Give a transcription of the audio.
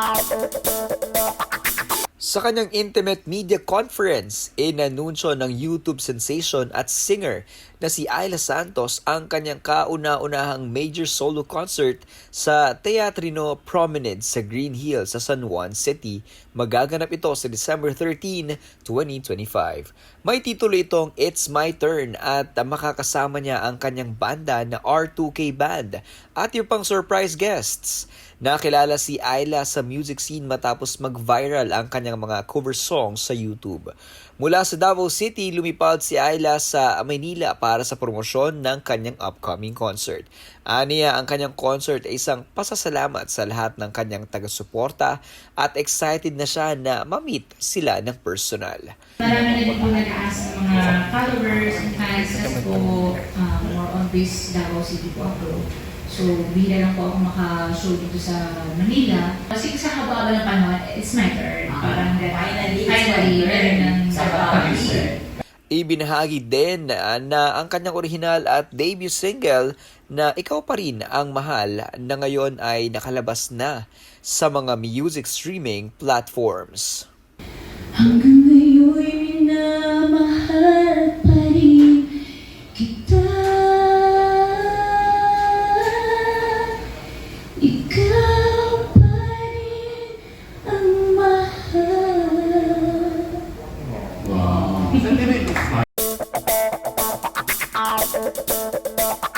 Ah, ah, ah. Sa kanyang intimate media conference, inanunsyo ng YouTube sensation at singer na si Ayla Santos ang kanyang kauna-unahang major solo concert sa Teatrino Promenade sa Green Hills sa San Juan City. Magaganap ito sa December 13, 2025. May titulo itong It's My Turn at makakasama niya ang kanyang banda na R2K Band at yung pang surprise guests. Nakilala si Ayla sa music scene matapos mag-viral ang kanyang mga cover songs sa YouTube. Mula sa Davao City, lumipad si Ayla sa Maynila para sa promosyon ng kanyang upcoming concert. Aniya, ang kanyang concert ay isang pasasalamat sa lahat ng kanyang taga-suporta at excited na siya na ma-meet sila ng personal. Marami na din po nag-ask ng mga followers and fans po um, more on this Davao City po ako. So, bihira lang po ako maka-show dito sa Manila. Kasi sa haba ng panahon, it's my turn. Parang that, Finally, it's finally, my turn. meron ng Sa. Ibinahagi din na, na ang kanyang original at debut single na Ikaw Pa Rin Ang Mahal na ngayon ay nakalabas na sa mga music streaming platforms. Hanggang ngayon Ikaw pa rin ang mahal. Wow.